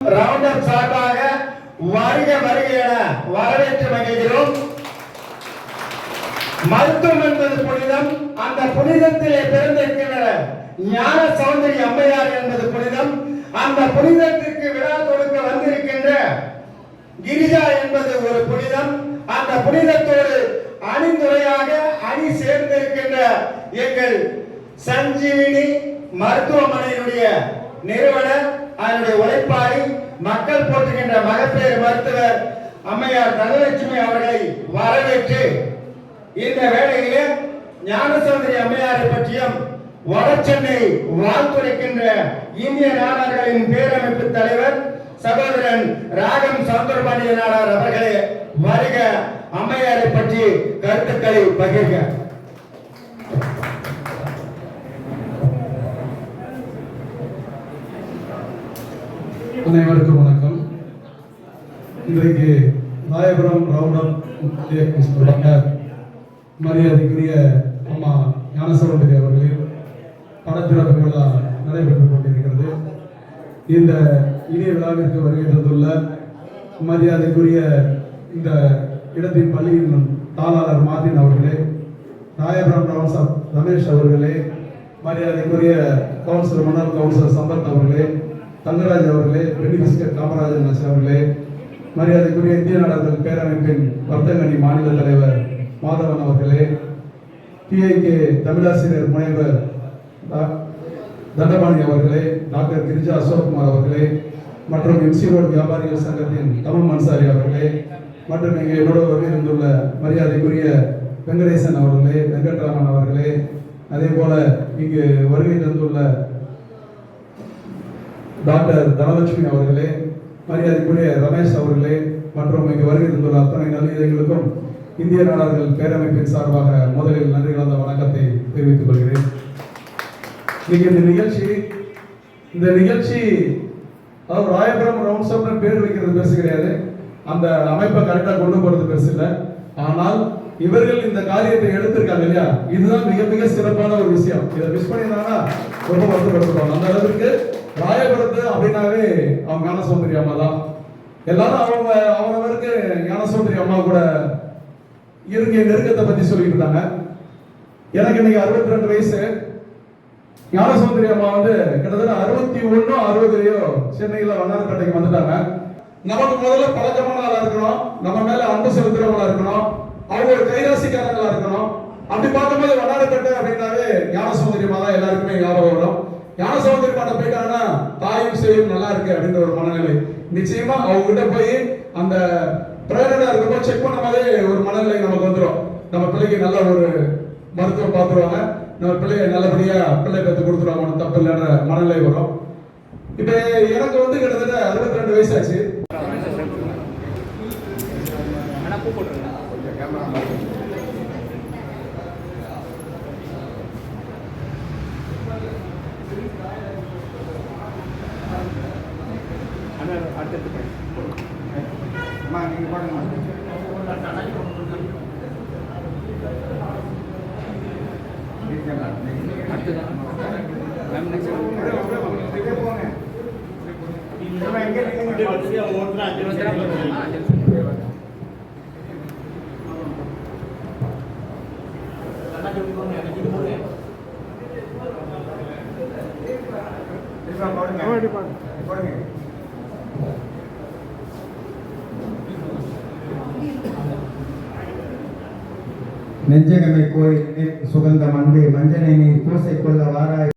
சங்கம் சார்பாக வருக வருக என வரவேற்று மகிழ்கிறோம். மருத்துவம் என்பது புனிதம். அந்த புனிதத்திலே பிறந்திருக்கின்ற ஞான சௌந்தரி அம்மையார் என்பது புனிதம். அந்த புனிதத்திற்கு விழா தொடுக்க வந்திருக்கின்ற கிரிஜா என்பது ஒரு புனிதம். அந்த புனிதத்தோடு அணிந்துரையாக அணி சேர்ந்திருக்கின்ற எங்கள் சஞ்சீவினி மருத்துவமனையினுடைய நிறுவனர் அதனுடைய உழைப்பாளி மக்கள் போற்றுகின்ற மகப்பேறு மருத்துவர் அம்மையார் தனலட்சுமி அவர்களை வரவேற்று இந்த வேளையிலே ஞானசௌந்தரி அம்மையாரை பற்றியும் வடசென்னை வாழ்த்துரைக்கின்ற இந்திய நாடார்களின் பேரமைப்பு தலைவர் சகோதரன் ராகம் சவுந்தரபாண்டிய நாடார் அவர்களே வருக அம்மையாரை பற்றி கருத்துக்களை பகிர்க. அனைவருக்கும் வணக்கம். இன்றைக்கு ராயபுரம் ரவுடம் டாக்டர் மரியாதைக்குரிய அம்மா ஞானசரோதரி அவர்களின் படத்திறப்பு விழா நடைபெற்றுக் கொண்டிருக்கிறது. இந்த இனிய விழாவிற்கு வருகை தந்துள்ள மரியாதைக்குரிய இந்த இடத்தின் பள்ளியின் தாளாளர் மார்டின் அவர்களே ராயபுரம் ரவச ரமேஷ் அவர்களே மரியாதைக்குரிய கவுன்சிலர் முன்னாள் கவுன்சிலர் சம்பத் அவர்கள் ரங்கராஜ் அவர்களே ரெடி பிஸ்கட் காமராஜன் அவர்களே மரியாதைக்குரிய இந்திய நாடார்கள் பேரமைப்பின் வர்த்தகணி மாநில தலைவர் மாதவன் அவர்களே டிஐகே தமிழாசிரியர் முனைவர் தண்டபாணி அவர்களே டாக்டர் கிரிஜா அசோக்குமார் அவர்களே மற்றும் எம்சி ரோடு வியாபாரிகள் சங்கத்தின் தமிழ் மன்சாரி அவர்களே மற்றும் இங்கே என்னோட வருகை இருந்துள்ள மரியாதைக்குரிய வெங்கடேசன் அவர்களே வெங்கட்ராமன் அவர்களே அதே போல இங்கு வருகை தந்துள்ள டாக்டர் தனலட்சுமி அவர்களே மரியாதைக்குரிய ரமேஷ் அவர்களே மற்றும் இங்கு வருகை தந்துள்ள அத்தனை நல்லிதங்களுக்கும் இந்திய நாடார்கள் பேரமைப்பின் சார்பாக முதலில் நன்றி கலந்த வணக்கத்தை தெரிவித்துக் கொள்கிறேன். இன்னைக்கு இந்த நிகழ்ச்சி இந்த நிகழ்ச்சி அதாவது ராயபுரம் ரவுண்ட்ஸ் பேர் வைக்கிறது பெருசு கிடையாது. அந்த அமைப்பை கரெக்டாக கொண்டு போறது பெருசு இல்லை. ஆனால் இவர்கள் இந்த காரியத்தை எடுத்திருக்காங்க இல்லையா? இதுதான் மிக மிக சிறப்பான ஒரு விஷயம். இதை மிஸ் பண்ணியிருந்தாங்கன்னா ரொம்ப வருத்தப்படுத்துவாங்க. அந்த அளவுக்கு ராயபுரத்து அப்படின்னாவே அவங்க ஞானசௌந்தரி அம்மா தான். எல்லாரும் அவங்க அவரவருக்கு ஞானசௌந்தரி அம்மா கூட இருக்க நெருக்கத்தை பத்தி சொல்லிட்டு இருந்தாங்க. எனக்கு இன்னைக்கு அறுபத்தி ரெண்டு வயசு. ஞானசுந்தரி அம்மா வந்து கிட்டத்தட்ட அறுபத்தி ஒண்ணோ அறுபதுலயோ சென்னையில வண்ணாரப்பேட்டைக்கு வந்துட்டாங்க. நமக்கு முதல்ல பழக்கமான இருக்கணும். நம்ம மேல அன்பு செலுத்துறவங்களா இருக்கணும். அவங்க ஒரு கைராசிக்காரங்களா இருக்கணும். அப்படி பார்க்கும்போது வண்ணாரப்பேட்டை அப்படின்னாவே ஞானசுந்தரி அம்மா தான் எல்லாருக்குமே ஞாபகம் வரும். ஞானசுந்தரி அம்மா போயிட்டாங்கன்னா செய்யும் நல்லா இருக்கு அப்படின்ற ஒரு மனநிலை. நிச்சயமா அவங்க கிட்ட போய் அந்த பிரேரணா இருக்கும்போது செக் பண்ணும்போதே ஒரு மனநிலை நமக்கு வந்துடும் நம்ம பிள்ளைக்கு நல்ல ஒரு மருத்துவம் பார்த்துருவாங்க. நம்ம பிள்ளைய நல்லபடியா பிள்ளை பெற்று கொடுத்துருவாங்க. ஒன்றும் தப்பு இல்லைன்ற மனநிலை வரும். இப்ப எனக்கு வந்து கிட்டத்தட்ட அறுபத்தி ரெண்டு வயசு ஆச்சு அடுத்தது நீங்கள் பாருங்க பாருங்க வயசாச்சு நெஞ்சகமே கோயில் சுகந்த அன்பு மஞ்சனை நீ பூசை கொள்ள வாராய்.